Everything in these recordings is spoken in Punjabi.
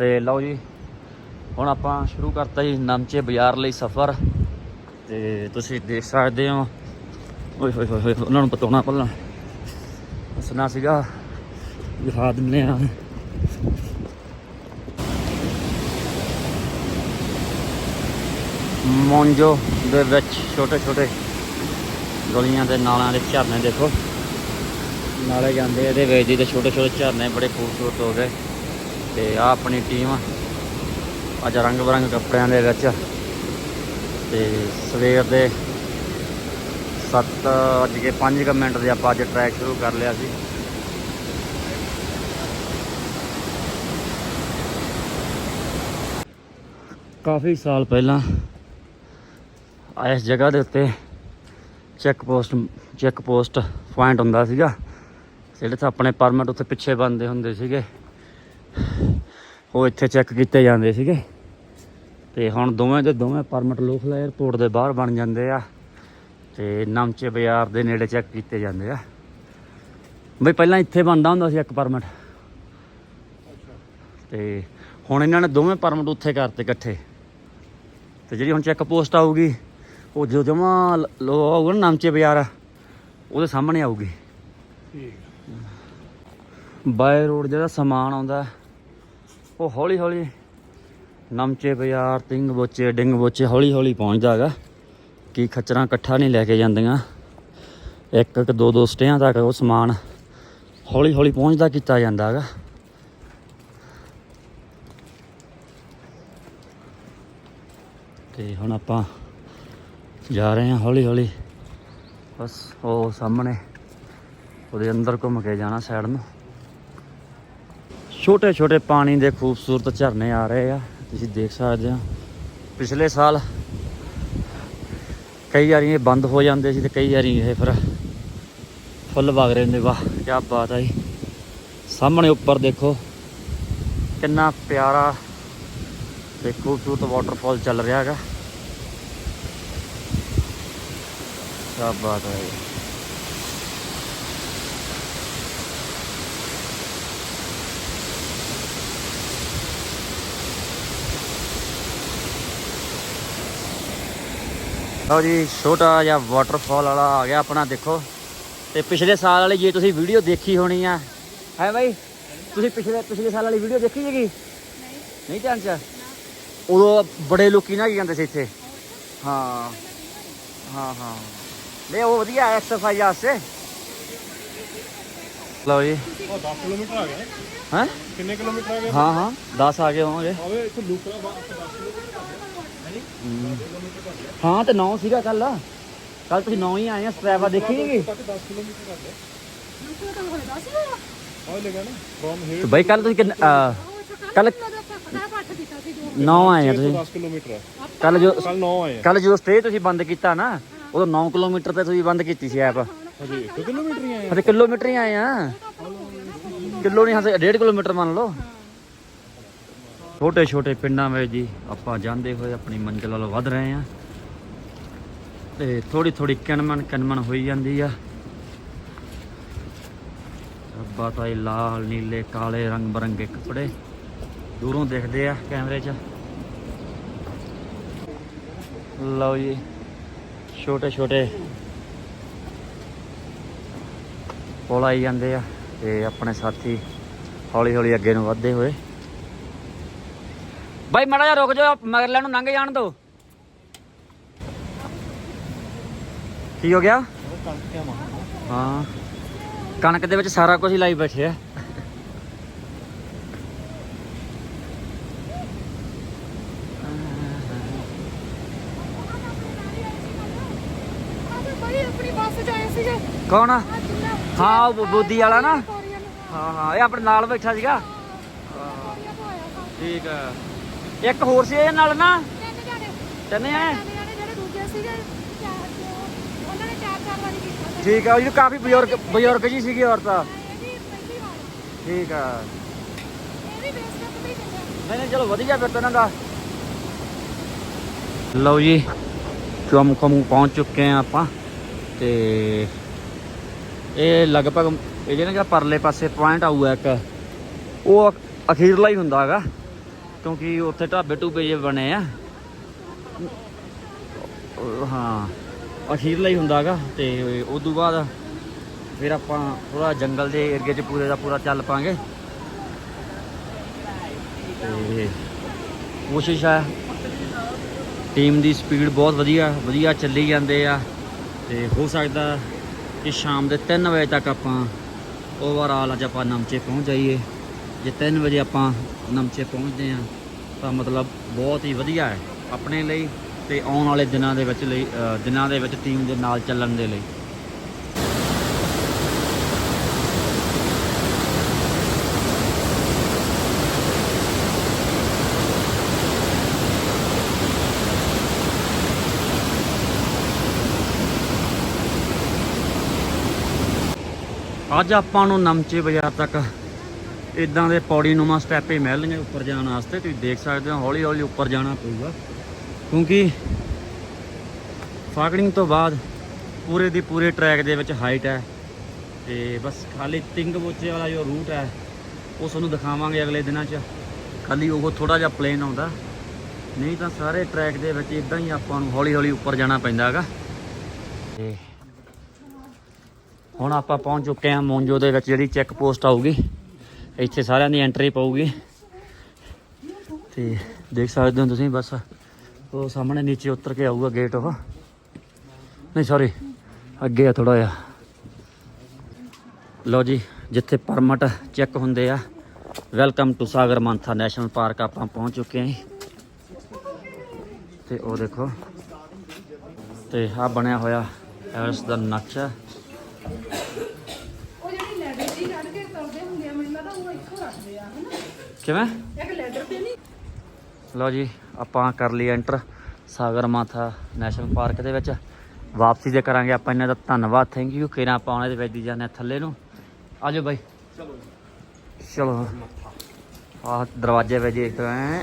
ਤੇ ਲਓ ਜੀ, ਹੁਣ ਆਪਾਂ ਸ਼ੁਰੂ ਕਰਤਾ ਜੀ ਨਮਚੇ ਬਾਜ਼ਾਰ ਲਈ ਸਫ਼ਰ। ਤੇ ਤੁਸੀਂ ਦੇਖ ਸਕਦੇ ਹੋ, ਓਏ ਹੋਏ ਹੋਏ ਉਹਨਾਂ ਨੂੰ ਬਤਾਉਣਾ ਪਹਿਲਾਂ। ਹੱਸਣਾ ਸੀਗਾ ਜਹਾਦ ਨੇ ਆ ਮੌਂਜੋ ਦੇ ਵਿੱਚ ਛੋਟੇ ਛੋਟੇ ਗਲੀਆਂ ਦੇ ਨਾਲਾਂ ਦੇ ਝਰਨੇ ਦੇਖੋ। ਨਾਲੇ ਜਾਂਦੇ ਇਹਦੇ ਵਿੱਚ ਦੀ ਤੇ ਛੋਟੇ ਛੋਟੇ ਝਰਨੇ ਬੜੇ ਖੂਬਸੂਰਤ ਹੋ ਗਏ। ਤੇ ਆ ਆਪਣੀ ਟੀਮ ਅੱਜ ਰੰਗ ਬਰੰਗ ਕੱਪੜਿਆਂ ਦੇ ਵਿੱਚ। ਤੇ ਸਵੇਰ ਦੇ 7 ਅੱਜ ਕੇ 5 ਮਿੰਟ ਦੇ ਆਪਾਂ ਅੱਜ ਟਰੈਕ ਸ਼ੁਰੂ ਕਰ ਲਿਆ ਸੀ। ਕਾਫੀ ਸਾਲ ਪਹਿਲਾਂ ਇਸ ਜਗ੍ਹਾ ਦੇ ਉੱਤੇ check post check post point ਹੁੰਦਾ ਸੀਗਾ, ਜਿਹੜੇ ਤਾਂ ਆਪਣੇ ਪਰਮਿਟ ਉੱਥੇ ਪਿੱਛੇ ਬੰਦੇ ਹੁੰਦੇ ਸੀਗੇ। ਉਹ ਇੱਥੇ ਚੈੱਕ ਕੀਤੇ ਜਾਂਦੇ ਸੀਗੇ। ਤੇ ਹੁਣ ਦੋਵੇਂ ਦੇ ਦੋਵੇਂ ਪਰਮਿਟ ਲੋਕਲ 에ਅਰਪੋਰਟ ਦੇ ਬਾਹਰ ਬਣ ਜਾਂਦੇ ਆ। ਤੇ ਨਮਚੇ ਬਾਜ਼ਾਰ ਦੇ ਨੇੜੇ ਚੈੱਕ ਕੀਤੇ ਜਾਂਦੇ ਆ। ਬਈ ਪਹਿਲਾਂ ਇੱਥੇ ਬਣਦਾ ਹੁੰਦਾ ਸੀ ਇੱਕ ਪਰਮਿਟ ਤੇ ਹੁਣ ਇਹਨਾਂ ਨੇ ਦੋਵੇਂ ਪਰਮਿਟ ਉੱਥੇ ਕਰਤੇ ਇਕੱਠੇ। ਤੇ ਜਿਹੜੀ ਹੁਣ ਚੈੱਕ ਪੋਸਟ ਆਊਗੀ ਉਹ ਜੋ ਜਮਾ ਲੋ ਆਊਗਾ ਨਾ ਨਮਚੇ ਬਾਜ਼ਾਰ ਉਹਦੇ ਸਾਹਮਣੇ ਆਊਗੀ। ਬਾਏ ਰੋਡ ਜਿਹੜਾ ਸਮਾਨ ਆਉਂਦਾ ਉਹ ਹੌਲੀ ਹੌਲੀ ਨਮਚੇ ਬਾਜ਼ਾਰ, ਤਿੰਗ ਬੋਚੇ, ਡਿੰਗ ਬੋਚੇ ਹੌਲੀ ਹੌਲੀ ਪਹੁੰਚਦਾ ਹੈਗਾ ਕਿ ਖੱਚਰਾਂ ਇਕੱਠਾ ਨਹੀਂ ਲੈ ਕੇ ਜਾਂਦੀਆਂ। ਇੱਕ ਇੱਕ ਦੋ ਦੋ ਸਟਿਆਂ ਤੱਕ ਉਹ ਸਮਾਨ ਹੌਲੀ ਹੌਲੀ ਪਹੁੰਚਦਾ ਕੀਤਾ ਜਾਂਦਾ ਹੈਗਾ ਤੇ ਹੁਣ ਆਪਾਂ ਜਾ ਰਹੇ ਹਾਂ ਹੌਲੀ ਹੌਲੀ। ਬਸ ਉਹ ਸਾਹਮਣੇ, ਉਹਦੇ ਅੰਦਰ ਘੁੰਮ ਕੇ ਜਾਣਾ ਸਾਈਡ ਨੂੰ। ਛੋਟੇ ਛੋਟੇ ਪਾਣੀ ਦੇ ਖੂਬਸੂਰਤ ਝਰਨੇ ਆ ਰਹੇ ਆ। ਤੁਸੀਂ ਦੇਖ ਸਕਦੇ ਹੋ ਪਿਛਲੇ ਸਾਲ ਕਈ ਵਾਰੀ ਇਹ ਬੰਦ ਹੋ ਜਾਂਦੇ ਸੀ ਤੇ ਕਈ ਵਾਰੀ ਇਹ ਫਿਰ ਫੁੱਲ ਵਗ ਰਹੇ ਨੇ। ਵਾਹ ਕੀ ਬਾਤ ਹੈ ਜੀ। ਸਾਹਮਣੇ ਉੱਪਰ ਦੇਖੋ, ਕਿੰਨਾ ਪਿਆਰਾ ਤੇ ਖੂਬਸੂਰਤ ਵਾਟਰਫਾਲ ਚੱਲ ਰਿਹਾ ਹੈਗਾ। ਕੀ ਬਾਤ ਹੈ ਲਓ ਜੀ ਛੋਟਾ ਜਿਹਾ ਵਾਟਰਫਾਲ ਵਾਲਾ ਆ ਗਿਆ ਆਪਣਾ ਦੇਖੋ। ਤੇ ਪਿਛਲੇ ਸਾਲ ਵਾਲੀ ਜੇ ਤੁਸੀਂ ਵੀਡੀਓ ਦੇਖੀ ਹੋਣੀ ਆ ਹੈ ਬਾਈ? ਤੁਸੀਂ ਪਿਛਲੇ ਪਿਛਲੇ ਸਾਲ ਵਾਲੀ ਵੀਡੀਓ ਦੇਖੀ ਹੈਗੀ ਨਹੀਂ। ਧਿਆਨ ਚ? ਉਦੋਂ ਬੜੇ ਲੋਕੀ ਨਾ ਕੀ ਜਾਂਦੇ ਸੀ ਇੱਥੇ। ਹਾਂ। ਹਾਂ ਹਾਂ। ਲੈ ਉਹ ਵਧੀਆ ਐਕਸਰਸਾਈਜ਼ ਵਾਸਤੇ। ਲਓ ਜੀ। ਉਹ 10 ਕਿਲੋਮੀਟਰ ਆ ਗਿਆ। ਹਾਂ? ਕਿੰਨੇ ਕਿਲੋਮੀਟਰ ਆ ਗਿਆ? ਹਾਂ ਹਾਂ। 10 ਆ ਗਏ ਹੋਣਗੇ। ਆਵੇ ਇੱਥੇ ਲੂਕਰਾ ਬਾਅਦ 10 ਕਿਲੋਮੀਟਰ। ਹਮ। ਹਾਂ। ਤੇ 9 ਸੀਗਾ ਕੱਲ ਕੱਲ ਤੁਸੀਂ 9 ਹੀ ਆਏ ਆ ਸਟ੍ਰੈਵਾ ਦੇਖੀ ਨਹੀਂ ਤੱਕ 10 ਕਿਲੋਮੀਟਰ ਆ ਗਿਆ ਆਵੇ ਲੈ ਗਿਆ ਨਾ ਫਰੋਮ ਤੇ ਹੇਅਰ ਬਾਈ ਕੱਲ ਤੁਸੀਂ ਕਿੰਨ ਕੱਲ 9 ਆਏ ਆ ਤੁਸੀਂ। 10 ਕਿਲੋਮੀਟਰ ਹੈ ਕੱਲ ਜੋ ਕੱਲ 9 ਆਏ ਆ। ਕੱਲ ਜਦੋਂ ਸਟੇ ਤੁਸੀਂ ਬੰਦ ਕੀਤਾ ਨਾ ਉਦੋਂ 9 ਕਿਲੋਮੀਟਰ ਤੇ ਤੁਸੀਂ ਬੰਦ ਕੀਤੀ ਸੀ ਐਪ। ਹਜੇ 1 ਕਿਲੋਮੀਟਰ ਹੀ ਆਏ ਆ? ਅਤੇ ਕਿਲੋਮੀਟਰ ਹੀ ਆਏ ਆ। ਕਿਲੋ ਨਹੀਂ ਹਸੇ 1.5 ਕਿਲੋਮੀਟਰ ਮੰਨ ਲਓ। ਛੋਟੇ ਛੋਟੇ ਪਿੰਡਾਂ ਵਿੱਚ ਜੀ ਆਪਾਂ ਜਾਂਦੇ ਹੋਏ ਆਪਣੀ ਮੰਜ਼ਿਲ ਵੱਲ ਵਧ ਰਹੇ ਆ ਤੇ ਥੋੜੀ ਥੋੜੀ ਕਿਣਮਣ ਕਿਣਮਣ ਹੋਈ ਜਾਂਦੀ ਆ। ਰੱਬਾ ਤਾਈ ਲਾਲ, ਨੀਲੇ, ਕਾਲੇ ਰੰਗ ਬਰੰਗੇ ਕੱਪੜੇ ਦੂਰੋਂ ਦਿਖਦੇ ਆ ਕੈਮਰੇ 'ਚ। ਲਓ ਜੀ ਛੋਟੇ ਛੋਟੇ ਪੁਲ ਆਈ ਜਾਂਦੇ ਆ ਤੇ ਆਪਣੇ ਸਾਥੀ ਹੌਲੀ ਹੌਲੀ ਅੱਗੇ ਨੂੰ ਵਧਦੇ ਹੋਏ ਬਾਈ ਮੜਾ ਜਾ ਰੁਕ ਜਾ ਮਗਰਲੇ ਨੂੰ ਲੰਘ ਜਾਣ ਦੋ ਕੀ ਹੋ ਗਿਆ? ਹਾਂ। ਕਣਕ ਦੇ ਵਿੱਚ ਸਾਰਾ ਕੁਝ ਹੀ ਲਾਈ ਬੈਠੇ ਆ। ਕੌਣ ਹਾਂ ਉਹ ਬੋਦੀ ਵਾਲਾ ਨਾ। ਹਾਂ ਹਾਂ ਇਹ ਆਪਣੇ ਨਾਲ ਬੈਠਾ ਸੀਗਾ। ਠੀਕ ਆ। ਇੱਕ ਹੋਰ ਸੀ ਇਹ ਨਾਲ ਨਾ? ਤਿੰਨ ਜਾਣੇ। ਤਿੰਨੇ ਆ ਤਿੰਨ ਜਾਣੇ ਜਿਹੜੇ ਦੂਜੇ ਸੀਗੇ ਚਾਰ ਦੋ ਉਹਨਾਂ ਨੇ ਚਾਰ ਚਾਰ ਵਾਰੀ ਕੀਤਾ ਸੀ। ਠੀਕ ਆ ਉਹ ਕਾਫੀ ਬਜ਼ੁਰਗ ਬਜ਼ੁਰਗ ਜੀ ਸੀਗੀ ਔਰਤ। ਇਹ ਵੀ ਪਹਿਲੀ ਵਾਰ ਠੀਕ ਆ। ਇਹ ਵੀ ਬੇਸ ਤੇ ਹੀ ਚੱਲਿਆ ਨਹੀਂ ਨਹੀਂ ਚਲੋ ਵਧੀਆ ਫਿਰ ਤਾਂ ਇਹਨਾਂ ਦਾ। ਲਓ ਜੀ ਚੁੰਮ ਖਮ ਪਹੁੰਚ ਚੁੱਕੇ ਆ ਆਪਾਂ ਤੇ ਇਹ ਲਗਭਗ ਇਹ ਜਿਹੜਾ ਜਿਹੜਾ ਪਰਲੇ ਪਾਸੇ ਪੁਆਇੰਟ ਆਊਗਾ ਇੱਕ ਉਹ ਅਖ- ਅਖੀਰਲਾ ਹੀ ਹੁੰਦਾ ਹੈਗਾ। ਕਿਉਂਕਿ ਉੱਥੇ ਢਾਬੇ ਢੂਬੇ ਜੇ ਬਣੇ ਆ। ਹਾਂ ਅਖੀਰਲਾ ਹੀ ਹੁੰਦਾਗਾ ਤੇ ਉਸ ਤੋਂ ਬਾਅਦ ਫਿਰ ਆਪਾਂ ਥੋੜਾ ਜੰਗਲ ਦੇ ਏਰੀਏ 'ਚ ਪੂਰੇ ਦਾ ਪੂਰਾ ਚੱਲ ਪਾਂਗੇ। ਤੇ ਕੋਸ਼ਿਸ਼ ਹੈ ਟੀਮ ਦੀ ਸਪੀਡ ਬਹੁਤ ਵਧੀਆ ਵਧੀਆ ਚੱਲੀ ਜਾਂਦੇ ਆ। ਤੇ ਹੋ ਸਕਦਾ ਕਿ ਸ਼ਾਮ ਦੇ 3 ਵਜੇ ਤੱਕ ਆਪਾਂ ਓਵਰਆਲ ਅੱਜ ਆਪਾਂ ਨਮਚੇ ਪਹੁੰਚ ਜਾਈਏ। ਜੇ 3 ਵਜੇ ਆਪਾਂ ਨਮਚੇ ਪਹੁੰਚਦੇ ਆ ਤਾਂ ਮਤਲਬ ਬਹੁਤ ਹੀ ਵਧੀਆ ਹੈ ਆਪਣੇ ਲਈ ਤੇ ਆਉਣ ਵਾਲੇ ਦਿਨਾਂ ਦੇ ਵਿੱਚ ਲਈ ਦਿਨਾਂ ਦੇ ਵਿੱਚ ਟੀਮ ਦੇ ਨਾਲ ਚੱਲਣ ਦੇ ਲਈ। ਅੱਜ ਆਪਾਂ ਨੂੰ ਨਮਚੇ ਬਾਜ਼ਾਰ ਤੱਕ ਇਦਾਂ ਦੇ ਪੌੜੀ ਨੂੰਮਾ ਸਟੈਪ ਹੀ ਮਿਲਣਗੇ ਉੱਪਰ ਜਾਣ ਵਾਸਤੇ, ਤੁਸੀਂ ਦੇਖ ਸਕਦੇ ਹੋ, ਹੌਲੀ ਹੌਲੀ ਉੱਪਰ ਜਾਣਾ ਪਊਗਾ। ਕਿਉਂਕਿ ਫਾਕੜਿੰਗ ਤੋਂ ਬਾਅਦ ਪੂਰੇ ਦੀ ਪੂਰੇ ਟਰੈਕ ਦੇ ਵਿੱਚ ਹਾਈਟ ਹੈ ਤੇ ਬਸ ਖਾਲੀ ਤਿੰਗ ਬੋਚੇ ਵਾਲਾ ਜੋ ਰੂਟ ਹੈ, ਉਹ ਤੁਹਾਨੂੰ ਦਿਖਾਵਾਂਗੇ ਅਗਲੇ ਦਿਨਾਂ 'ਚ। ਖਾਲੀ ਉਹ ਥੋੜਾ ਜਿਹਾ ਪਲੇਨ ਆਉਂਦਾ। ਨਹੀਂ ਤਾਂ ਸਾਰੇ ਟਰੈਕ ਦੇ ਵਿੱਚ ਇਦਾਂ ਹੀ ਆਪਾਂ ਨੂੰ ਹੌਲੀ ਹੌਲੀ ਉੱਪਰ ਜਾਣਾ ਪੈਂਦਾ ਹੈਗਾ। ਤੇ ਹੁਣ ਆਪਾਂ ਪਹੁੰਚ ਚੁੱਕੇ ਹਾਂ ਮੋਂਜੋ ਦੇ ਵਿੱਚ, ਜਿਹੜੀ ਚੈੱਕ ਪੋਸਟ ਆਊਗੀ। ਇੱਥੇ ਸਾਰਿਆਂ ਦੀ ਐਂਟਰੀ ਪਊਗੀ। ਤੇ ਦੇਖ ਸਕਦੇ ਹੋ ਤੁਸੀਂ, ਬਸ ਉਹ ਸਾਹਮਣੇ ਨੀਚੇ ਉਤਰ ਕੇ ਆਊਗਾ ਗੇਟ ਉਹ। ਨਹੀਂ ਸੌਰੀ ਅੱਗੇ ਆ ਥੋੜਾ ਜਿਹਾ। ਲਓ ਜੀ, ਜਿੱਥੇ ਪਰਮਿਟ ਚੈੱਕ ਹੁੰਦੇ ਆ welcome to Sagarmatha national park ਆਪਾਂ ਪਹੁੰਚ ਚੁੱਕੇ ਹਾਂ ਤੇ ਉਹ ਦੇਖੋ, ਤੇ ਆ ਬਣਿਆ ਹੋਇਆ ਇਸ ਦਾ ਨਕਸ਼ਾ ਉਹ ਜਿਹੜੀ ਲੈਡਰ ਦੀ ਕੱਢ ਕੇ ਤੁਰਦੇ ਹੁੰਦੇ ਆ ਮੈਨੂੰ ਆ ਹਨਾ? ਕਿਵੇਂ? ਇੱਕ ਲੈਡਰ ਤੇ ਨਹੀਂ? ਲਓ ਜੀ ਆਪਾਂ ਕਰ ਲਈ enter Sagarmatha national park ਦੇ ਵਿੱਚ। ਵਾਪਸੀ ਦੇ ਕਰਾਂਗੇ ਆਪਾਂ ਇਹਨਾਂ ਦਾ ਧੰਨਵਾਦ। ਥੈਂਕ ਯੂ ਕਿਰਾਂ ਆਪਾਂ ਉਹਨਾਂ ਦੇ ਵਿੱਚ ਦੀ ਜਾਂਦੇ ਹਾਂ ਥੱਲੇ ਨੂੰ। ਆਜੋ ਬਾਈ। ਚਲੋ ਚਲੋ। ਆਹ ਦਰਵਾਜ਼ੇ ਵਿੱਚ ਦੇਖ ਰਹੇ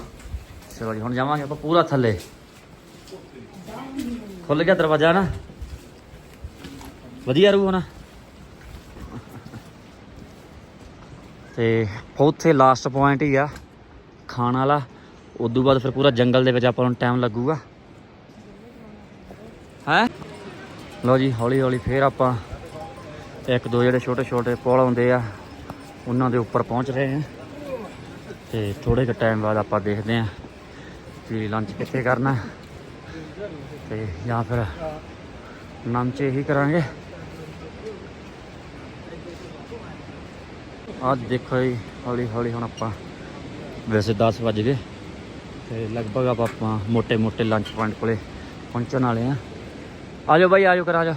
ਚਲੋ ਜੀ ਹੁਣ ਜਾਵਾਂਗੇ ਆਪਾਂ ਪੂਰਾ ਥੱਲੇ। ਖੁੱਲ ਗਿਆ ਦਰਵਾਜ਼ਾ ਨਾ? ਵਧੀਆ ਰੂ ਹੁਣ ਤੇ ਉੱਥੇ ਲਾਸਟ ਪੁਆਇੰਟ ਹੀ ਆ, ਖਾਣ ਵਾਲਾ। ਉਦੋਂ ਬਾਅਦ ਫਿਰ ਪੂਰਾ ਜੰਗਲ ਦੇ ਵਿੱਚ ਆਪਾਂ ਨੂੰ ਟਾਈਮ ਲੱਗੂਗਾ। ਹੈ? ਲਓ ਜੀ, ਹੌਲੀ ਹੌਲੀ ਫਿਰ ਆਪਾਂ ਇੱਕ ਦੋ ਜਿਹੜੇ ਛੋਟੇ ਛੋਟੇ ਪੁਲ ਆਉਂਦੇ ਆ, ਉਹਨਾਂ ਦੇ ਉੱਪਰ ਪਹੁੰਚ ਰਹੇ ਹਾਂ। ਤੇ ਥੋੜੇ ਕੁ ਟਾਈਮ ਬਾਅਦ ਆਪਾਂ ਦੇਖਦੇ ਹਾਂ ਕਿ ਲੰਚ ਕਿੱਥੇ ਕਰਨਾ। ਤੇ ਜਾਂ ਫਿਰ ਲੰਚ ਇਹੀ ਕਰਾਂਗੇ। ਆਹ ਦੇਖੋ ਜੀ, ਹੌਲੀ ਹੌਲੀ ਹੁਣ ਆਪਾਂ ਵੈਸੇ 10 ਵਜ ਗਏ ਤੇ ਲਗਭਗ ਆਪਾਂ ਮੋਟੇ ਮੋਟੇ ਲੰਚ ਪੁਆਇੰਟ ਕੋਲੇ ਪਹੁੰਚਣ ਵਾਲੇ ਆ ਆਜੋ ਬਾਈ, ਆਜੋ ਕਰਾ ਜਾ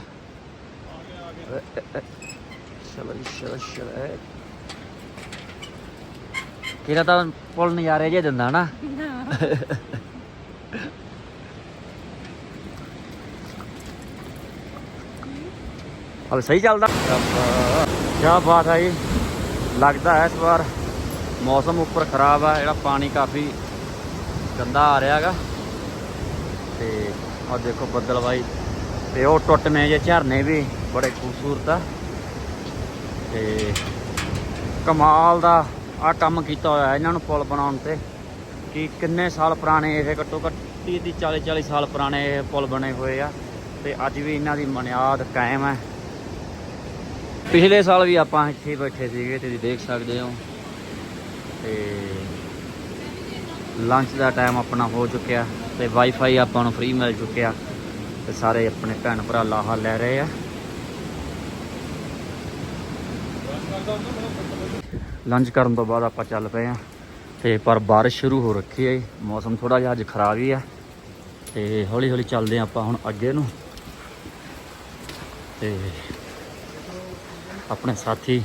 ਕਿਹੜਾ ਤਾਂ ਪੁੱਲ ਨਜ਼ਾਰੇ ਜੇ ਦਿੰਦਾ ਨਾ। ਹਲ ਸਹੀ ਚੱਲਦਾ। ਕੀ ਬਾਤ ਹੈ ਲੱਗਦਾ ਹੈ ਇਸ ਵਾਰ ਮੌਸਮ ਉੱਪਰ ਖਰਾਬ ਆ, ਜਿਹੜਾ ਪਾਣੀ ਕਾਫੀ ਗੰਦਾ ਆ ਰਿਹਾ ਹੈਗਾ। ਤੇ ਆ ਦੇਖੋ ਬੱਦਲਵਾਈ ਤੇ ਉਹ ਟੁੱਟਵੇਂ ਜੇ ਝਰਨੇ ਵੀ ਬੜੇ ਖੂਬਸੂਰਤ ਆ। ਤੇ ਕਮਾਲ ਦਾ ਆ ਕੰਮ ਕੀਤਾ ਹੋਇਆ ਇਹਨਾਂ ਨੂੰ ਪੁਲ ਬਣਾਉਣ ਤੇ। ਕਿ ਕਿੰਨੇ ਸਾਲ ਪੁਰਾਣੇ ਇਹ ਘੱਟੋ ਘੱਟ 30 30 40 40 ਸਾਲ ਪੁਰਾਣੇ ਇਹ ਪੁਲ ਬਣੇ ਹੋਏ ਆ। ਤੇ ਅੱਜ ਵੀ ਇਹਨਾਂ ਦੀ ਮਨਿਆਦ ਕਾਇਮ ਹੈ। ਪਿਛਲੇ ਸਾਲ ਵੀ ਆਪਾਂ ਇੱਥੇ ਬੈਠੇ ਸੀਗੇ, ਤੁਸੀਂ ਦੇਖ ਸਕਦੇ ਹੋ। ਤੇ ਲੰਚ ਦਾ ਟਾਈਮ ਆਪਣਾ ਹੋ ਚੁੱਕਿਆ ਤੇ ਵਾਈਫਾਈ ਆਪਾਂ ਨੂੰ ਫ੍ਰੀ ਮਿਲ ਚੁੱਕਿਆ ਤੇ ਸਾਰੇ ਆਪਣੇ ਭੈਣ ਭਰਾ ਲਾਹਾ ਲੈ ਰਹੇ ਆ। ਲੰਚ ਕਰਨ ਤੋਂ ਬਾਅਦ ਆਪਾਂ ਚੱਲ ਪਏ ਆ ਤੇ ਪਰ ਬਾਰਿਸ਼ ਸ਼ੁਰੂ ਹੋ ਰੱਖੀ ਹੈ ਜੀ। ਮੌਸਮ ਥੋੜਾ ਜਿਹਾ ਅੱਜ ਖਰਾਬ ਹੀ ਆ ਤੇ ਹੌਲੀ ਹੌਲੀ ਚੱਲਦੇ ਆ ਆਪਾਂ ਹੁਣ ਅੱਗੇ ਨੂੰ। ਤੇ ਆਪਣੇ ਸਾਥੀ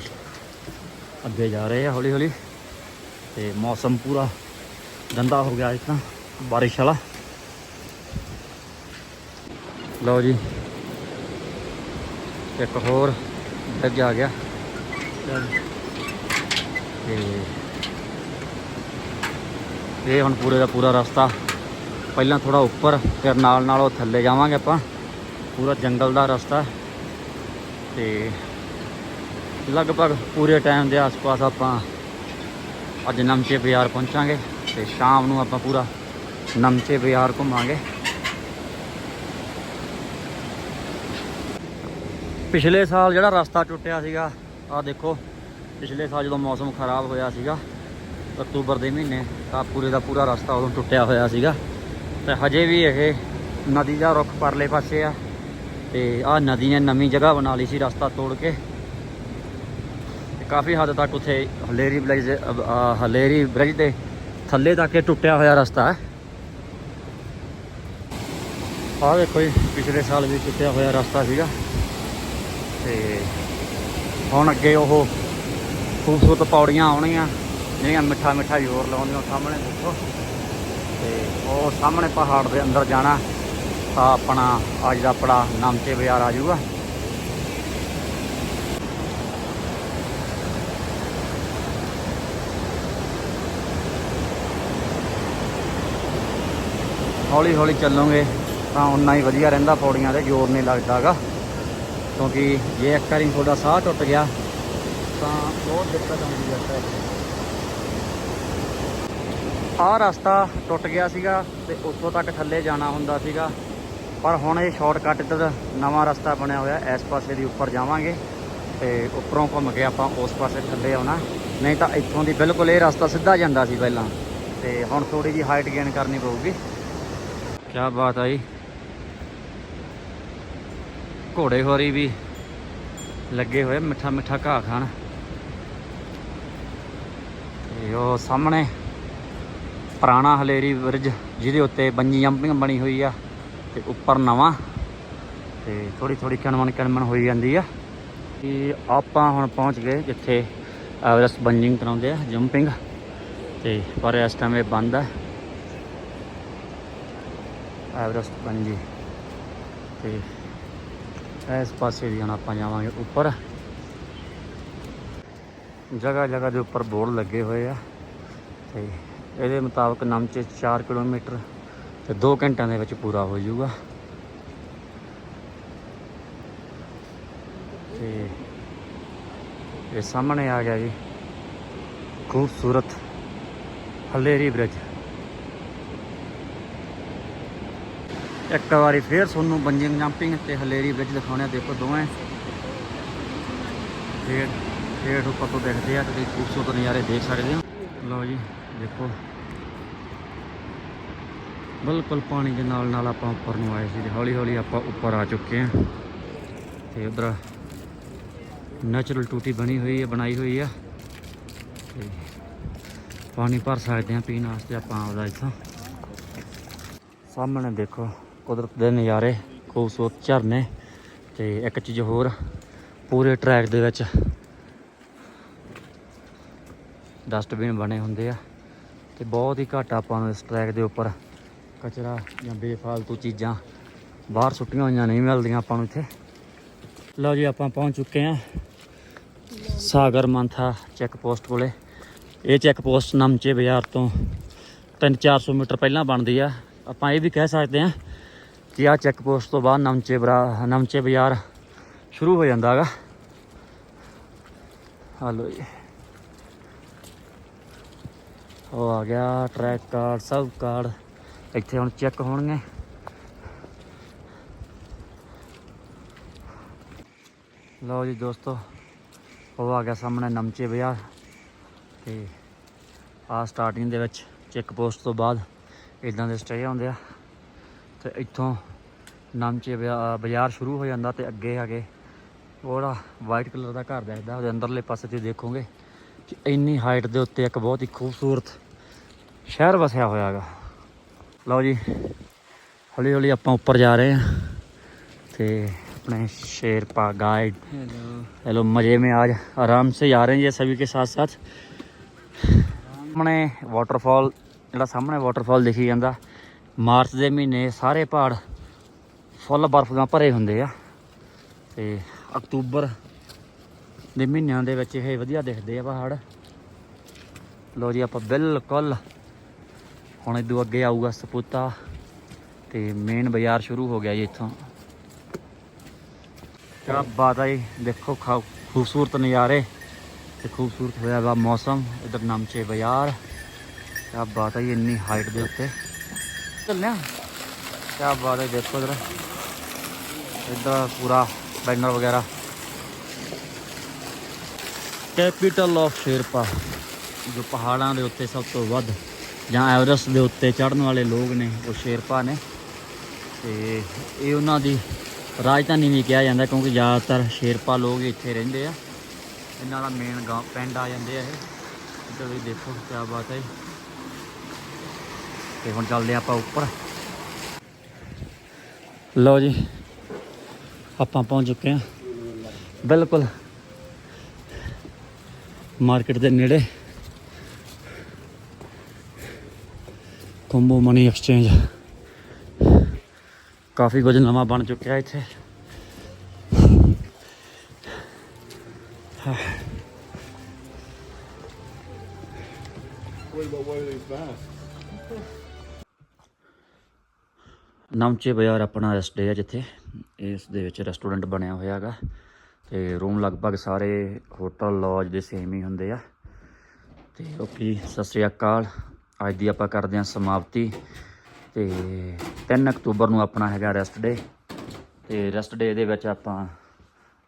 ਅੱਗੇ ਜਾ ਰਹੇ ਆ ਹੌਲੀ ਹੌਲੀ। ਤੇ ਮੌਸਮ ਪੂਰਾ ਗੰਦਾ ਹੋ ਗਿਆ ਇਤਨਾ ਬਾਰਿਸ਼ ਵਾਲਾ। ਲਓ ਜੀ, ਇੱਕ ਹੋਰ ਡੱਗ ਆ ਗਿਆ। ਤੇ ਇਹ ਹੁਣ ਪੂਰੇ ਦਾ ਪੂਰਾ ਰਸਤਾ, ਪਹਿਲਾਂ ਥੋੜਾ ਉੱਪਰ, ਫਿਰ ਨਾਲ ਨਾਲ ਉਹ ਥੱਲੇ ਜਾਵਾਂਗੇ ਆਪਾਂ। ਪੂਰਾ ਜੰਗਲ ਦਾ ਰਸਤਾ। ਤੇ ਲਗਭਗ ਪੂਰੇ ਟਾਈਮ ਦੇ ਆਸ-ਪਾਸ ਆਪਾਂ ਅੱਜ ਨਮਚੇ ਬਾਜ਼ਾਰ ਪਹੁੰਚਾਂਗੇ ਤੇ ਸ਼ਾਮ ਨੂੰ ਆਪਾਂ ਪੂਰਾ ਨਮਚੇ ਬਾਜ਼ਾਰ ਘੁੰਮਾਂਗੇ। ਪਿਛਲੇ ਸਾਲ ਜਿਹੜਾ ਰਸਤਾ ਟੁੱਟਿਆ ਸੀਗਾ, ਆਹ ਦੇਖੋ, ਪਿਛਲੇ ਸਾਲ ਜਦੋਂ ਮੌਸਮ ਖਰਾਬ ਹੋਇਆ ਸੀਗਾ, ਅਕਤੂਬਰ ਦੇ ਮਹੀਨੇ, ਤਾਂ ਪੂਰੇ ਦਾ ਪੂਰਾ ਰਸਤਾ ਉਦੋਂ ਟੁੱਟਿਆ ਹੋਇਆ ਸੀਗਾ। ਤੇ ਹਜੇ ਵੀ ਇਹ ਨਦੀ ਦਾ ਰੁੱਖ ਪਰਲੇ ਪਾਸੇ ਆ ਤੇ ਆਹ ਨਦੀ ਨੇ ਨਵੀਂ ਜਗ੍ਹਾ ਬਣਾ ਲਈ ਸੀ ਰਸਤਾ ਤੋੜ ਕੇ। ਕਾਫੀ ਹੱਦ ਤੱਕ ਉੱਥੇ ਹਲੇਰੀ ਬ੍ਰਿਜ ਦੇ- ਹਲੇਰੀ ਬ੍ਰਿਜ ਦੇ ਥੱਲੇ ਤੱਕ ਇਹ ਟੁੱਟਿਆ ਹੋਇਆ ਰਸਤਾ ਹੈ। ਆਹ ਦੇਖੋ ਜੀ, ਪਿਛਲੇ ਸਾਲ ਵੀ ਟੁੱਟਿਆ ਹੋਇਆ ਰਸਤਾ ਸੀਗਾ। ਤੇ ਹੁਣ ਅੱਗੇ ਉਹ ਖੂਬਸੂਰਤ ਪੌੜੀਆਂ ਆਉਣੀਆਂ ਜਿਹੜੀਆਂ ਮਿੱਠਾ ਮਿੱਠਾ ਜ਼ੋਰ ਲਾਉਂਦੀਆਂ ਸਾਹਮਣੇ ਦੇਖੋ। ਤੇ ਉਹ ਸਾਹਮਣੇ ਪਹਾੜ ਦੇ ਅੰਦਰ ਜਾਣਾ ਤਾਂ ਆਪਣਾ ਅੱਜ ਦਾ ਆਪਣਾ ਨਾਮਚੇ ਬਾਜ਼ਾਰ ਆ ਜਾਊਗਾ। ਹੌਲੀ ਹੌਲੀ ਚੱਲੋਗੇ ਤਾਂ ਉਨਾ ਹੀ ਵਧੀਆ ਰਹਿੰਦਾ ਪੌੜੀਆਂ ਤੇ, ਜ਼ੋਰ ਨਹੀਂ ਲੱਗਦਾਗਾ। ਕਿਉਂਕਿ ਜੇ ਇੱਕ ਵਾਰੀ ਤੁਹਾਡਾ ਸਾਹ ਟੁੱਟ ਗਿਆ, ਤਾਂ ਬਹੁਤ ਦਿੱਕਤ ਆਉਂਦੀ ਹੈ ਆਹ ਰਸਤਾ ਟੁੱਟ ਗਿਆ ਸੀਗਾ ਤੇ ਉੱਥੋਂ ਤੱਕ ਥੱਲੇ ਜਾਣਾ ਹੁੰਦਾ ਸੀਗਾ। ਪਰ ਹੁਣ ਇਹ ਸ਼ਾਰਟਕਟ ਇੱਧਰ ਨਵਾਂ ਰਸਤਾ ਬਣਿਆ ਹੋਇਆ, ਇਸ ਪਾਸੇ ਦੀ ਉੱਪਰ ਜਾਵਾਂਗੇ ਤੇ ਉੱਪਰੋਂ ਘੁੰਮ ਕੇ ਆਪਾਂ ਉਸ ਪਾਸੇ ਥੱਲੇ ਆਉਣਾ। ਨਹੀਂ ਤਾਂ ਇੱਥੋਂ ਦੀ ਬਿਲਕੁਲ ਇਹ ਰਸਤਾ ਸਿੱਧਾ ਜਾਂਦਾ ਸੀ ਪਹਿਲਾਂ। ਤੇ ਹੁਣ ਥੋੜੀ ਜਿਹੀ ਹਾਈਟ ਗੇਨ ਕਰਨੀ ਪਊਗੀ। ਕੀ ਬਾਤ ਆਈ ਘੋੜੇ ਹੋਰੀ ਵੀ ਲੱਗੇ ਹੋਏ, ਮਿੱਠਾ ਮਿੱਠਾ ਘਾਹ ਖਾਣ। ਤੇ ਉਹ ਸਾਹਮਣੇ ਪੁਰਾਣਾ ਹਲੇਰੀ ਬ੍ਰਿਜ, ਜਿਹਦੇ ਉੱਤੇ ਬੰਜੀ ਜੰਪਿੰਗ ਬਣੀ ਹੋਈ ਆ, ਤੇ ਉੱਪਰ ਨਵਾਂ, ਤੇ ਥੋੜੀ ਥੋੜੀ ਕਣਮਣ ਕਣਮਣ ਹੋਈ ਜਾਂਦੀ ਆ। ਕਿ ਆਪਾਂ ਹੁਣ ਪਹੁੰਚ ਗਏ ਜਿੱਥੇ ਐਵਰੈਸਟ ਬੰਜਿੰਗ ਕਰਾਉਂਦੇ ਆ, ਜੰਪਿੰਗ। ਤੇ ਪਰ ਇਸ ਟਾਈਮ ਇਹ ਬੰਦ ਆ। ਐਵਰੈਸਟ ਬੰਜੀ ਤੇ ਇਸ ਪਾਸੇ ਦੀ ਹੁਣ ਆਪਾਂ ਜਾਵਾਂਗੇ ਉੱਪਰ। ਜਗ੍ਹਾ ਜਗ੍ਹਾ ਦੇ ਉੱਪਰ ਬੋਰਡ ਲੱਗੇ ਹੋਏ ਆ। ਤੇ ਇਹਦੇ ਮੁਤਾਬਕ ਨਮਚੇ 4 ਕਿਲੋਮੀਟਰ ਤੇ 2 ਘੰਟਿਆਂ ਦੇ ਵਿੱਚ ਪੂਰਾ ਹੋ ਜਾਊਗਾ। ਤੇ ਇਹ ਸਾਹਮਣੇ ਆ ਗਿਆ ਜੀ। ਖੂਬਸੂਰਤ ਹਲੇਰੀ ਬ੍ਰਿਜ। ਇੱਕ ਵਾਰੀ ਫੇਰ ਤੁਹਾਨੂੰ ਬੰਜਿੰਗ ਜੰਪਿੰਗ ਤੇ ਹਲੇਰੀ ਵਿੱਚ ਦਿਖਾਉਣੇ ਆ। ਦੇਖੋ ਦੋਵੇਂ। ਫੇਰ ਫੇਰ ਉੱਪਰ ਤੋਂ ਦੇਖਦੇ ਆ ਤੁਸੀਂ ਖੂਬਸੂਰਤ ਨਜ਼ਾਰੇ ਦੇਖ ਸਕਦੇ ਹੋ। ਲਓ ਜੀ, ਦੇਖੋ। ਬਿਲਕੁਲ ਪਾਣੀ ਦੇ ਨਾਲ ਨਾਲ ਆਪਾਂ ਉੱਪਰ ਨੂੰ ਆਏ ਸੀ ਤੇ ਹੌਲੀ ਹੌਲੀ ਆਪਾਂ ਉੱਪਰ ਆ ਚੁੱਕੇ ਹਾਂ। ਤੇ ਉਧਰ ਨੈਚੁਰਲ ਟੂਟੀ ਬਣੀ ਹੋਈ ਹੈ, ਬਣਾਈ ਹੋਈ ਆ। ਤੇ ਪਾਣੀ ਭਰ ਸਕਦੇ ਹਾਂ ਪੀਣ ਵਾਸਤੇ ਆਪਾਂ ਆਉਂਦਾ ਇੱਥੋਂ। ਸਾਹਮਣੇ ਦੇਖੋ। ਕੁਦਰਤ ਦੇ ਨਜ਼ਾਰੇ ਖੂਬਸੂਰਤ ਝਰਨੇ ਤੇ ਇੱਕ ਚੀਜ਼ ਹੋਰ ਪੂਰੇ ਟਰੈਕ ਦੇ ਵਿੱਚ ਡਸਟਬਿਨ ਬਣੇ ਹੁੰਦੇ ਆ ਤੇ ਬਹੁਤ ਹੀ ਘੱਟ ਆਪਾਂ ਨੂੰ ਇਸ ਟਰੈਕ ਦੇ ਉੱਪਰ ਕਚਰਾ ਜਾਂ ਬੇਫਾਲਤੂ ਚੀਜ਼ਾਂ ਬਾਹਰ ਸੁੱਟੀਆਂ ਹੋਈਆਂ ਨਹੀਂ ਮਿਲਦੀਆਂ ਆਪਾਂ ਨੂੰ ਇੱਥੇ। ਲਓ ਜੀ, ਆਪਾਂ ਪਹੁੰਚ ਚੁੱਕੇ ਹਾਂ ਸਾਗਰ ਮੰਥਾ ਚੈੱਕ ਪੋਸਟ ਕੋਲੇ। ਇਹ ਚੈੱਕ ਪੋਸਟ ਨਮਚੇ ਬਾਜ਼ਾਰ ਤੋਂ 3-400 ਮੀਟਰ ਪਹਿਲਾਂ ਬਣਦੀ ਆ। ਆਪਾਂ ਇਹ ਵੀ ਕਹਿ ਸਕਦੇ ਹਾਂ ਕਿ ਆ ਚੈੱਕ ਪੋਸਟ ਤੋਂ ਬਾਅਦ ਨਮਚੇ ਬਰਾ ਨਮਚੇ ਬਾਜ਼ਾਰ ਸ਼ੁਰੂ ਹੋ ਜਾਂਦਾ ਹੈਗਾ ਹਲੋ ਜੀ। ਉਹ ਆ ਗਿਆ ਟਰੈਕ ਕਾਰਡ ਸਭ ਕਾਰਡ ਇੱਥੇ ਹੁਣ ਚੈੱਕ ਹੋਣਗੇ। ਲਓ ਜੀ ਦੋਸਤੋ, ਉਹ ਆ ਗਿਆ ਸਾਹਮਣੇ ਨਮਚੇ ਬਾਜ਼ਾਰ। ਤੇ ਆ ਸਟਾਰਟਿੰਗ ਦੇ ਵਿੱਚ ਚੈੱਕ ਪੋਸਟ ਤੋਂ ਬਾਅਦ ਇਦਾਂ ਦੇ ਸਟੇ ਆਉਂਦੇ ਆ। ਤੇ ਇੱਥੋਂ ਨਮਚੇ ਬਾਜ਼ਾ- ਬਾਜ਼ਾਰ ਸ਼ੁਰੂ ਹੋ ਜਾਂਦਾ ਤੇ ਅੱਗੇ ਆ ਕੇ ਉਹੜਾ ਵਾਈਟ ਕਲਰ ਦਾ ਘਰ ਦਿਖਦਾ ਉਹਦੇ ਅੰਦਰਲੇ ਪਾਸੇ ਤੇ ਦੇਖੋਗੇ ਕਿ ਇੰਨੀ ਹਾਈਟ ਦੇ ਉੱਤੇ ਇੱਕ ਬਹੁਤ ਹੀ ਖੂਬਸੂਰਤ ਸ਼ਹਿਰ ਵਸਿਆ ਹੋਇਆ ਹੈਗਾ ਲਓ ਜੀ ਹੌਲੀ ਹੌਲੀ ਆਪਾਂ ਉੱਪਰ ਜਾ ਰਹੇ ਹਾਂ ਤੇ अपने शेरपा गाइड हेलो मज़े में आज आराम से जा रहे हैं ये सभी के साथ साथ ਸਾਹਮਣੇ ਵਾਟਰਫਾਲ ਜਿਹੜਾ ਸਾਹਮਣੇ ਵਾਟਰਫਾਲ ਦਿਖੀ ਜਾਂਦਾ ਮਾਰਚ ਦੇ ਮਹੀਨੇ ਸਾਰੇ ਪਹਾੜ ਫੁੱਲ ਬਰਫ਼ ਨਾਲ ਭਰੇ ਹੁੰਦੇ ਆ ਤੇ ਅਕਤੂਬਰ ਦੇ ਮਹੀਨਿਆਂ ਦੇ ਵਿੱਚ ਇਹ ਵਧੀਆ ਦਿਖਦੇ ਆ ਪਹਾੜ। ਲੋ ਜੀ ਆਪਾਂ ਬਿਲਕੁਲ ਹੁਣ ਇਦੋਂ ਅੱਗੇ ਆਊਗਾ ਸਪੂਤਾ ਤੇ ਮੇਨ ਬਾਜ਼ਾਰ ਸ਼ੁਰੂ ਹੋ ਗਿਆ ਜੀ ਇੱਥੋਂ। ਕਿਆ ਬਾਤ ਹੈ ਜੀ ਦੇਖੋ ਖਾ- ਖੂਬਸੂਰਤ ਨਜ਼ਾਰੇ ਤੇ ਖੂਬਸੂਰਤ ਹੋਇਆ ਵਾ ਮੌਸਮ। ਇਧਰ ਨਮਚੇ ਬਾਜ਼ਾਰ। ਕਿਆ ਬਾਤ ਹੈ ਜੀ, ਇੰਨੀ ਹਾਈਟ ਦੇ ਉੱਤੇ। ਚੱਲਿਆ। ਕਿਆ ਬਾਤ ਹੈ, ਦੇਖੋ ਜਰਾ। ਇੱਧਰ ਪੂਰਾ ਬੈਨਰ ਵਗੈਰਾ। ਕੈਪੀਟਲ ਆਫ ਸ਼ੇਰਪਾ ਜੋ ਪਹਾੜਾਂ ਦੇ ਉੱਤੇ ਸਭ ਤੋਂ ਵੱਧ ਜਾਂ ਐਵਰੈਸਟ ਦੇ ਉੱਤੇ ਚੜ੍ਹਨ ਵਾਲੇ ਲੋਕ ਨੇ, ਉਹ ਸ਼ੇਰਪਾ ਨੇ। ਤੇ ਇਹ ਉਹਨਾਂ ਦੀ ਰਾਜਧਾਨੀ ਵੀ ਕਿਹਾ ਜਾਂਦਾ, ਕਿਉਂਕਿ ਜ਼ਿਆਦਾਤਰ ਸ਼ੇਰਪਾ ਲੋਕ ਇੱਥੇ ਰਹਿੰਦੇ ਆ। ਇਹਨਾਂ ਦਾ ਮੇਨ ਗਾਂ, ਪਿੰਡ ਆ ਜਾਂਦੇ ਆ ਇਹ। ਇੱਧਰ ਵੀ ਦੇਖੋ, ਕਿਆ ਬਾਤ ਹੈ। ਜੀ। ਤੇ ਹੁਣ ਚੱਲਦੇ ਹਾਂ ਆਪਾਂ ਉੱਪਰ। ਲਓ ਜੀ, ਆਪਾਂ ਪਹੁੰਚ ਚੁੱਕੇ ਹਾਂ। ਬਿਲਕੁਲ ਮਾਰਕੀਟ ਦੇ ਨੇੜੇ। Combo money exchange. ਕਾਫੀ ਕੁਝ ਨਵਾਂ ਬਣ ਚੁੱਕਿਆ ਇੱਥੇ। ਨਮਚੇ ਬਾਜ਼ਾਰ ਆਪਣਾ ਰੈਸਟ ਡੇ ਹੈ ਜਿੱਥੇ। ਇਸ ਦੇ ਵਿੱਚ ਰੈਸਟੋਰੈਂਟ ਬਣਿਆ ਹੋਇਆ ਹੈਗਾ। ਤੇ ਰੂਮ ਲਗਭਗ ਸਾਰੇ ਹੋਟਲ ਲੌਜ ਦੇ ਸੇਮ ਹੀ ਹੁੰਦੇ ਆ। ਤੇ ਓਕੇ ਸਤਿ ਸ੍ਰੀ ਅਕਾਲ। ਅੱਜ ਦੀ ਆਪਾਂ ਕਰਦੇ ਹਾਂ ਸਮਾਪਤੀ। ਤੇ 3 ਅਕਤੂਬਰ ਨੂੰ ਆਪਣਾ ਹੈਗਾ ਰੈਸਟ ਡੇ ਤੇ ਰੈਸਟ ਡੇ ਦੇ ਵਿੱਚ ਆਪਾਂ